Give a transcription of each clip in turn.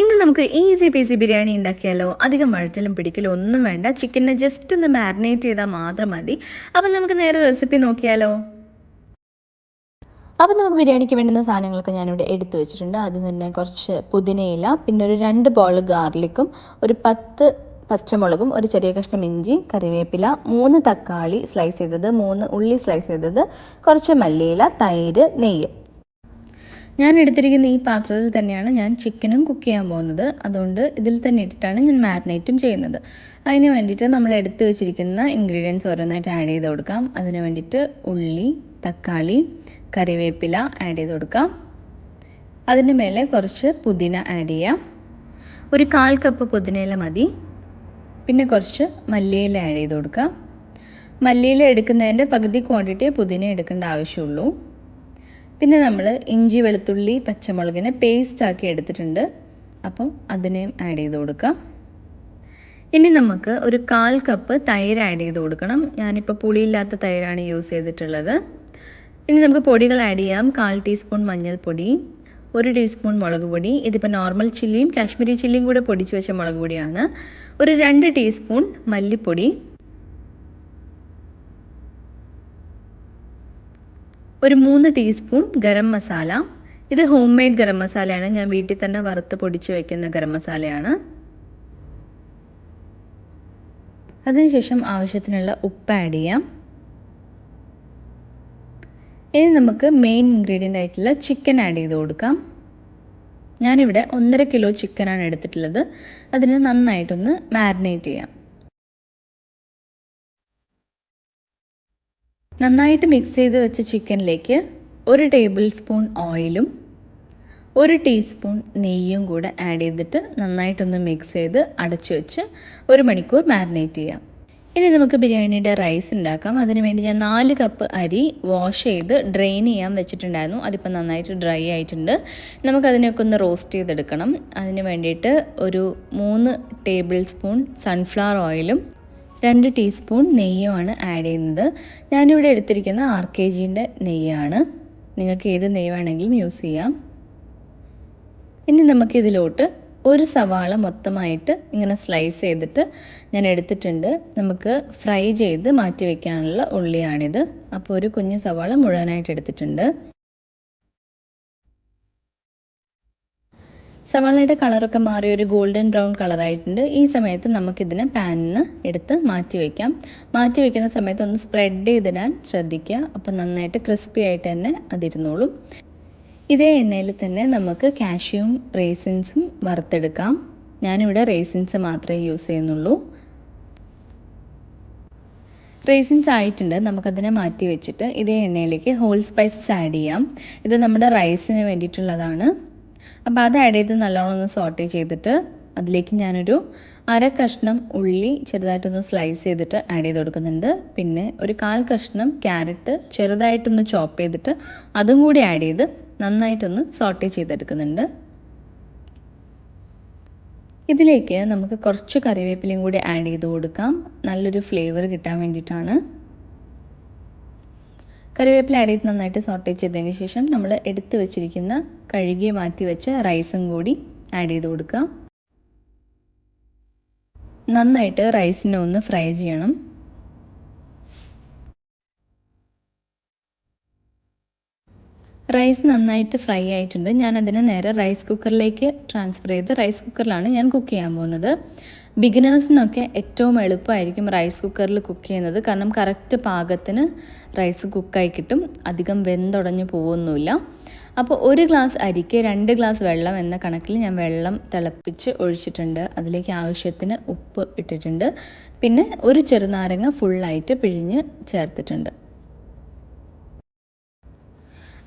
ഇന്ന് നമുക്ക് easy peasy biryani ഉണ്ടാക്കിയാലോ? അധികം വഴറ്റലും പിടിക്കലും ഒന്നും വേണ്ട. ചിക്കനെ ജസ്റ്റ് ഒന്ന് മാരിനേറ്റ് ചെയ്താൽ മാത്രം മതി. അപ്പം നമുക്ക് നേരെ റെസിപ്പി നോക്കിയാലോ? അപ്പം നമുക്ക് ബിരിയാണിക്ക് വേണ്ടുന്ന സാധനങ്ങളൊക്കെ ഞാനിവിടെ എടുത്തു വെച്ചിട്ടുണ്ട്. ആദ്യം തന്നെ കുറച്ച് പുതിനയില പിന്നെ ഒരു രണ്ട് ബോൾ ഗാർലിക്കും ഒരു പത്ത് പച്ചമുളകും ഒരു ചെറിയ കഷ്ണം ഇഞ്ചി കറിവേപ്പില മൂന്ന് തക്കാളി സ്ലൈസ് ചെയ്തത് മൂന്ന് ഉള്ളി സ്ലൈസ് ചെയ്തത് കുറച്ച് മല്ലിയില തൈര് നെയ്യ്. ഞാൻ എടുത്തിരിക്കുന്ന ഈ പാത്രത്തിൽ തന്നെയാണ് ഞാൻ ചിക്കനും കുക്ക് ചെയ്യാൻ പോകുന്നത്. അതുകൊണ്ട് ഇതിൽ തന്നെ ഇട്ടിട്ടാണ് ഞാൻ മാരിനേറ്റും ചെയ്യുന്നത്. അതിന് വേണ്ടിയിട്ട് നമ്മൾ എടുത്തു വെച്ചിരിക്കുന്ന ഇൻഗ്രീഡിയൻസ് ഓരോന്നായിട്ട് ആഡ് ചെയ്ത് കൊടുക്കാം. അതിന് വേണ്ടിയിട്ട് ഉള്ളി തക്കാളി കറിവേപ്പില ആഡ് ചെയ്ത് കൊടുക്കാം. അതിന് മേലെ കുറച്ച് പുതിന ആഡ് ചെയ്യാം. ഒരു കാൽ കപ്പ് പുതിനയില മതി. പിന്നെ കുറച്ച് മല്ലിയില ആഡ് ചെയ്ത് കൊടുക്കാം. മല്ലിയില എടുക്കുന്നതിന്റെ പകുതി ക്വാണ്ടിറ്റി പുതിന എടുക്കേണ്ട ആവശ്യമുള്ളൂ. പിന്നെ നമ്മൾ ഇഞ്ചി വെളുത്തുള്ളി പച്ചമുളകിനെ പേസ്റ്റ് ആക്കി എടുത്തിട്ടുണ്ട്. അപ്പം അതിനെയും ആഡ് ചെയ്ത് കൊടുക്കാം. ഇനി നമുക്ക് ഒരു കാൽ കപ്പ് തൈര് ആഡ് ചെയ്ത് കൊടുക്കണം. ഞാനിപ്പോൾ പുളിയില്ലാത്ത തൈരാണ് യൂസ് ചെയ്തിട്ടുള്ളത്. ഇനി നമുക്ക് പൊടികൾ ആഡ് ചെയ്യാം. കാൽ ടീസ്പൂൺ മഞ്ഞൾപ്പൊടി ഒരു ടീസ്പൂൺ മുളക് പൊടി ഇതിപ്പോൾ നോർമൽ ചില്ലിയും കാശ്മീരി ചില്ലിയും കൂടെ പൊടിച്ച് വെച്ച മുളക് പൊടിയാണ്. ഒരു രണ്ട് ടീസ്പൂൺ മല്ലിപ്പൊടി ഒരു മൂന്ന് ടീസ്പൂൺ ഗരം മസാല. ഇത് ഹോം മെയ്ഡ് ഗരം മസാലയാണ്. ഞാൻ വീട്ടിൽ തന്നെ വറുത്ത് പൊടിച്ച് വയ്ക്കുന്ന ഗരം മസാലയാണ്. അതിനുശേഷം ആവശ്യത്തിനുള്ള ഉപ്പ് ആഡ് ചെയ്യാം. ഇനി നമുക്ക് മെയിൻ ഇൻഗ്രീഡിയന്റ് ആയിട്ടുള്ള ചിക്കൻ ആഡ് ചെയ്ത് കൊടുക്കാം. ഞാനിവിടെ ഒന്നര കിലോ ചിക്കനാണ് എടുത്തിട്ടുള്ളത്. അതിന് നന്നായിട്ടൊന്ന് മാരിനേറ്റ് ചെയ്യാം. നന്നായിട്ട് മിക്സ് ചെയ്ത് വെച്ച ചിക്കനിലേക്ക് ഒരു ടേബിൾ സ്പൂൺ ഓയിലും ഒരു ടീസ്പൂൺ നെയ്യും കൂടെ ആഡ് ചെയ്തിട്ട് നന്നായിട്ടൊന്ന് മിക്സ് ചെയ്ത് അടച്ചു വെച്ച് ഒരു മണിക്കൂർ മാരിനേറ്റ് ചെയ്യാം. ഇനി നമുക്ക് ബിരിയാണിയുടെ റൈസ് ഉണ്ടാക്കാം. അതിന് വേണ്ടി ഞാൻ നാല് കപ്പ് അരി വാഷ് ചെയ്ത് ഡ്രെയിൻ ചെയ്യാൻ വെച്ചിട്ടുണ്ടായിരുന്നു. അതിപ്പോൾ നന്നായിട്ട് ഡ്രൈ ആയിട്ടുണ്ട്. നമുക്കതിനൊക്കെ ഒന്ന് റോസ്റ്റ് ചെയ്തെടുക്കണം. അതിന് വേണ്ടിയിട്ട് ഒരു മൂന്ന് ടേബിൾ സ്പൂൺ സൺഫ്ലവർ ഓയിലും രണ്ട് ടീസ്പൂൺ നെയ്യുമാണ് ആഡ് ചെയ്യുന്നത്. ഞാനിവിടെ എടുത്തിരിക്കുന്ന ആർ കെ ജിന്റെ നെയ്യാണ്. നിങ്ങൾക്ക് ഏത് നെയ്യ് വേണമെങ്കിലും യൂസ് ചെയ്യാം. ഇനി നമുക്കിതിലോട്ട് ഒരു സവാള മൊത്തമായിട്ട് ഇങ്ങനെ സ്ലൈസ് ചെയ്തിട്ട് ഞാൻ എടുത്തിട്ടുണ്ട്. നമുക്ക് ഫ്രൈ ചെയ്ത് മാറ്റി വയ്ക്കാനുള്ള ഉള്ളിയാണിത്. അപ്പോൾ ഒരു കുഞ്ഞു സവാള മുഴുവനായിട്ട് എടുത്തിട്ടുണ്ട്. സവാളയുടെ കളറൊക്കെ മാറി ഒരു ഗോൾഡൻ ബ്രൗൺ കളറായിട്ടുണ്ട് ഈ സമയത്ത് നമുക്കിതിനെ പാനിന്ന് എടുത്ത് മാറ്റി വയ്ക്കാം മാറ്റി വയ്ക്കുന്ന സമയത്ത് ഒന്ന് സ്പ്രെഡ് ചെയ്തിടാൻ ശ്രദ്ധിക്കുക. അപ്പോൾ നന്നായിട്ട് ക്രിസ്പി ആയിട്ട് തന്നെ അതിരുന്നോളും. ഇതേ എണ്ണയിൽ തന്നെ നമുക്ക് കാഷ്യൂം റേസിൻസും വറുത്തെടുക്കാം. ഞാനിവിടെ റേസിൻസ് മാത്രമേ യൂസ് ചെയ്യുന്നുള്ളൂ. റേസിൻസ് ആയിട്ടുണ്ട്. നമുക്കതിനെ മാറ്റി വെച്ചിട്ട് ഇതേ എണ്ണയിലേക്ക് ഹോൾ സ്പൈസസ് ആഡ് ചെയ്യാം. ഇത് നമ്മുടെ റൈസിന് വേണ്ടിയിട്ടുള്ളതാണ്. അപ്പോൾ അത് ആഡ് ചെയ്ത് നല്ലോണം ഒന്ന് സോട്ടേ ചെയ്തിട്ട് അതിലേക്ക് ഞാനൊരു അര കഷ്ണം ഉള്ളി ചെറുതായിട്ടൊന്ന് സ്ലൈസ് ചെയ്തിട്ട് ആഡ് ചെയ്ത് കൊടുക്കുന്നുണ്ട്. പിന്നെ ഒരു കാൽ കഷ്ണം ക്യാരറ്റ് ചെറുതായിട്ടൊന്ന് ചോപ്പ് ചെയ്തിട്ട് അതും കൂടി ആഡ് ചെയ്ത് നന്നായിട്ടൊന്ന് സോട്ടേ ചെയ്തെടുക്കുന്നുണ്ട്. ഇതിലേക്ക് നമുക്ക് കുറച്ച് കറിവേപ്പിലയും കൂടി ആഡ് ചെയ്ത് കൊടുക്കാം. നല്ലൊരു ഫ്ലേവർ കിട്ടാൻ വേണ്ടിയിട്ടാണ്. കറിവേപ്പില അരി നന്നായിട്ട് സോട്ടേ ചെയ്തതിന് ശേഷം നമ്മൾ എടുത്തു വെച്ചിരിക്കുന്ന കഴുകി മാറ്റി വെച്ച റൈസും കൂടി ആഡ് ചെയ്ത് കൊടുക്കുക നന്നായിട്ട് റൈസിനെ ഒന്ന് ഫ്രൈ ചെയ്യണം. റൈസ് നന്നായിട്ട് ഫ്രൈ ആയിട്ടുണ്ട്. ഞാൻ അതിനെ നേരെ റൈസ് കുക്കറിലേക്ക് ട്രാൻസ്ഫർ ചെയ്ത് റൈസ് കുക്കറിലാണ് ഞാൻ കുക്ക് ചെയ്യാൻ പോകുന്നത്. ബിഗിനേഴ്സിനൊക്കെ ഏറ്റവും എളുപ്പമായിരിക്കും റൈസ് കുക്കറിൽ കുക്ക് ചെയ്യുന്നത്. കാരണം കറക്റ്റ് പാകത്തിന് റൈസ് കുക്കായി കിട്ടും. അധികം വെന്തുടഞ്ഞു പോകുന്നില്ല അപ്പോൾ ഒരു ഗ്ലാസ് അരിക്ക് രണ്ട് ഗ്ലാസ് വെള്ളം എന്ന കണക്കിൽ ഞാൻ വെള്ളം തിളപ്പിച്ച് ഒഴിച്ചിട്ടുണ്ട്. അതിലേക്ക് ആവശ്യത്തിന് ഉപ്പ് ഇട്ടിട്ടുണ്ട്. പിന്നെ ഒരു ചെറുനാരങ്ങ ഫുള്ളായിട്ട് പിഴിഞ്ഞ് ചേർത്തിട്ടുണ്ട്.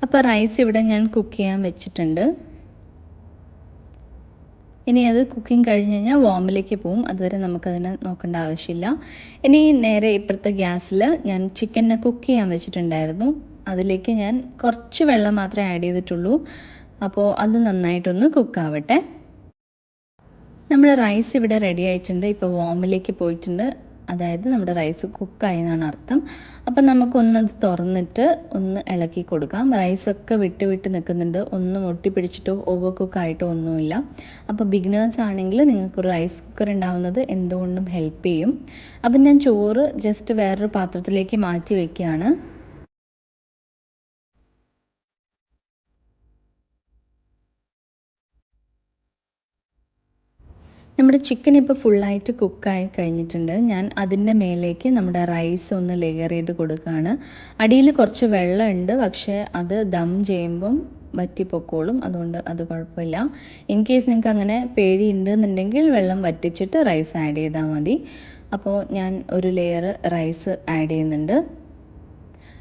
അപ്പോൾ റൈസ് ഇവിടെ ഞാൻ കുക്ക് ചെയ്യാൻ വെച്ചിട്ടുണ്ട്. ഇനി അത് കുക്കിംഗ് കഴിഞ്ഞ് കഴിഞ്ഞാൽ വോമിലേക്ക് പോവും. അതുവരെ നമുക്കതിനെ നോക്കേണ്ട ആവശ്യമില്ല. ഇനി നേരെ ഇപ്പുറത്തെ ഗ്യാസിൽ ഞാൻ ചിക്കനെ കുക്ക് ചെയ്യാൻ വെച്ചിട്ടുണ്ടായിരുന്നു. അതിലേക്ക് ഞാൻ കുറച്ച് വെള്ളം മാത്രമേ ആഡ് ചെയ്തിട്ടുള്ളൂ. അപ്പോൾ അത് നന്നായിട്ടൊന്ന് കുക്കാവട്ടെ നമ്മുടെ റൈസ് ഇവിടെ റെഡി ആയിട്ടുണ്ട്. ഇപ്പോൾ വോമിലേക്ക് പോയിട്ടുണ്ട്. അതായത് നമ്മുടെ റൈസ് കുക്കായി എന്നാണ് അർത്ഥം. അപ്പം നമുക്കൊന്നത് തുറന്നിട്ട് ഒന്ന് ഇളക്കി കൊടുക്കാം. റൈസൊക്കെ വിട്ട് വിട്ട് നിൽക്കുന്നുണ്ട്. ഒന്നും ഒട്ടിപ്പിടിച്ചിട്ടോ ഓവർ കുക്കായിട്ടോ ഒന്നുമില്ല. അപ്പോൾ ബിഗിനേഴ്സ് ആണെങ്കിൽ നിങ്ങൾക്ക് റൈസ് കുക്കർ ഉണ്ടാവുന്നത് എന്തുകൊണ്ടും ഹെൽപ്പ് ചെയ്യും. അപ്പം ഞാൻ ചോറ് ജസ്റ്റ് വേറൊരു പാത്രത്തിലേക്ക് മാറ്റി വയ്ക്കുകയാണ് നമ്മുടെ ചിക്കൻ ഇപ്പോൾ ഫുള്ളായിട്ട് കുക്കായി കഴിഞ്ഞിട്ടുണ്ട്. ഞാൻ അതിന്റെ മേലേക്ക് നമ്മുടെ റൈസ് ഒന്ന് ലെയർ ചെയ്ത് കൊടുക്കുകയാണ്. അടിയിൽ കുറച്ച് വെള്ളമുണ്ട്. പക്ഷേ അത് ദം ചെയ്യുമ്പം വറ്റിപ്പൊക്കോളും. അതുകൊണ്ട് അത് കുഴപ്പമില്ല. ഇൻ കേസ് നിങ്ങൾക്ക് അങ്ങനെ പേടി ഉണ്ടെന്നുണ്ടെങ്കിൽ വെള്ളം വറ്റിച്ചിട്ട് റൈസ് ആഡ് ചെയ്താൽ മതി. അപ്പോൾ ഞാൻ ഒരു ലെയർ റൈസ് ആഡ് ചെയ്യുന്നുണ്ട്.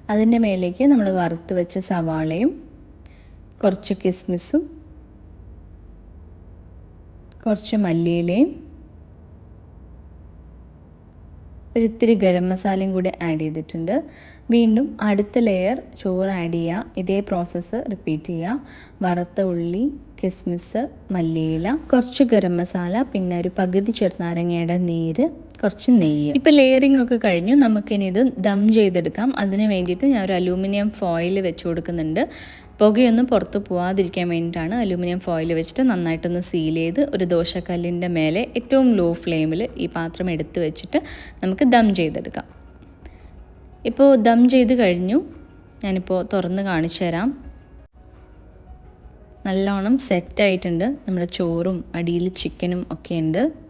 അതിന്റെ മേലേക്ക് നമ്മൾ വറുത്ത് വെച്ച സവാളയും കുറച്ച് കിസ്മിസും കുറച്ച് മല്ലിയിലയും ഒരിത്തിരി ഗരം മസാലയും കൂടി ആഡ് ചെയ്തിട്ടുണ്ട്. വീണ്ടും അടുത്ത ലെയർ ചോറ് ആഡ് ചെയ്യുക. ഇതേ പ്രോസസ്സ് റിപ്പീറ്റ് ചെയ്യുക. വറുത്ത ഉള്ളി കിസ്മിസ് മല്ലിയില കുറച്ച് ഗരം മസാല പിന്നെ ഒരു പകുതി ചെറുനാരങ്ങയുടെ നീര് കുറച്ച് നെയ്യ്. ഇപ്പോൾ ലെയറിംഗ് ഒക്കെ കഴിഞ്ഞു. നമുക്കിനി ഇത് ദം ചെയ്തെടുക്കാം. അതിന് വേണ്ടിയിട്ട് ഞാൻ ഒരു അലൂമിനിയം ഫോയിൽ വെച്ച് കൊടുക്കുന്നുണ്ട്. പുകയൊന്നും പുറത്ത് പോവാതിരിക്കാൻ വേണ്ടിയിട്ടാണ് അലൂമിനിയം ഫോയിൽ വെച്ചിട്ട് നന്നായിട്ടൊന്ന് സീൽ ചെയ്ത് ഒരു ദോശക്കല്ലിന്റെ മേലെ ഏറ്റവും ലോ ഫ്ലെയിമിൽ ഈ പാത്രം എടുത്ത് വെച്ചിട്ട് നമുക്ക് ദം ചെയ്തെടുക്കാം. ഇപ്പോൾ ദം ചെയ്ത് കഴിഞ്ഞു. ഞാനിപ്പോൾ തുറന്ന് കാണിച്ചു തരാം. നല്ലോണം സെറ്റായിട്ടുണ്ട് നമ്മുടെ ചോറും അടിയിൽ ചിക്കനും ഒക്കെ ഉണ്ട്.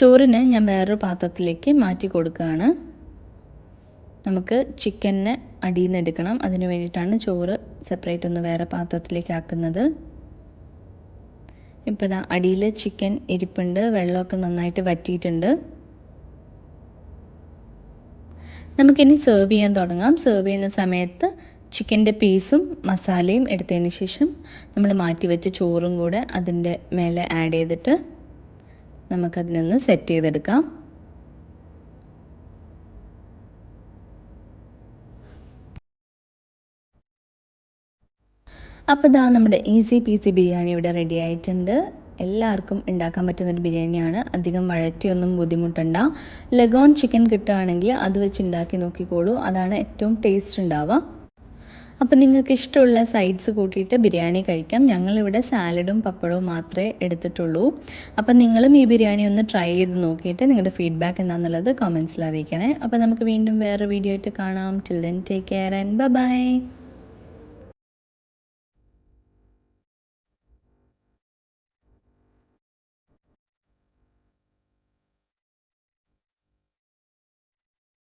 ചോറിന് ഞാൻ വേറൊരു പാത്രത്തിലേക്ക് മാറ്റി കൊടുക്കുകയാണ്. നമുക്ക് ചിക്കനെ അടിയിൽ നിന്ന് എടുക്കണം. അതിന് വേണ്ടിയിട്ടാണ് ചോറ് സെപ്പറേറ്റ് ഒന്ന് വേറെ പാത്രത്തിലേക്ക് ആക്കുന്നത്. ഇപ്പോൾ ഇതാ അടിയിൽ ചിക്കൻ ഇരിപ്പുണ്ട് വെള്ളമൊക്കെ നന്നായിട്ട് വറ്റിയിട്ടുണ്ട്. നമുക്കിനി സെർവ് ചെയ്യാൻ തുടങ്ങാം. സെർവ് ചെയ്യുന്ന സമയത്ത് ചിക്കന്റെ പീസും മസാലയും എടുത്തതിന് ശേഷം നമ്മൾ മാറ്റി വെച്ച ചോറും കൂടെ അതിന്റെ മേലെ ആഡ് ചെയ്തിട്ട് നമുക്കതിനൊന്ന് സെറ്റ് ചെയ്തെടുക്കാം. അപ്പോൾ ഇതാ നമ്മുടെ ഈസി പീസി ബിരിയാണി ഇവിടെ റെഡി ആയിട്ടുണ്ട്. എല്ലാവർക്കും ഉണ്ടാക്കാൻ പറ്റുന്നൊരു ബിരിയാണിയാണ്. അധികം വഴറ്റിയൊന്നും ബുദ്ധിമുട്ടണ്ട. ലഗോൺ ചിക്കൻ കിട്ടുകയാണെങ്കിൽ അത് വെച്ച് ഉണ്ടാക്കി നോക്കിക്കോളൂ. അതാണ് ഏറ്റവും ടേസ്റ്റ് ഉണ്ടാവുക. അപ്പോൾ നിങ്ങൾക്ക് ഇഷ്ടമുള്ള സൈഡ്സ് കൂട്ടിയിട്ട് ബിരിയാണി കഴിക്കാം. ഞങ്ങളിവിടെ സാലഡും പപ്പടവും മാത്രമേ എടുത്തിട്ടുള്ളൂ. അപ്പം നിങ്ങളും ഈ ബിരിയാണി ഒന്ന് ട്രൈ ചെയ്ത് നോക്കിയിട്ട് നിങ്ങളുടെ ഫീഡ്ബാക്ക് എന്താണെന്നുള്ളത് കമൻസിൽ അറിയിക്കണേ. അപ്പം നമുക്ക് വീണ്ടും വേറെ വീഡിയോ ആയിട്ട് കാണാം. Till then take care and bye bye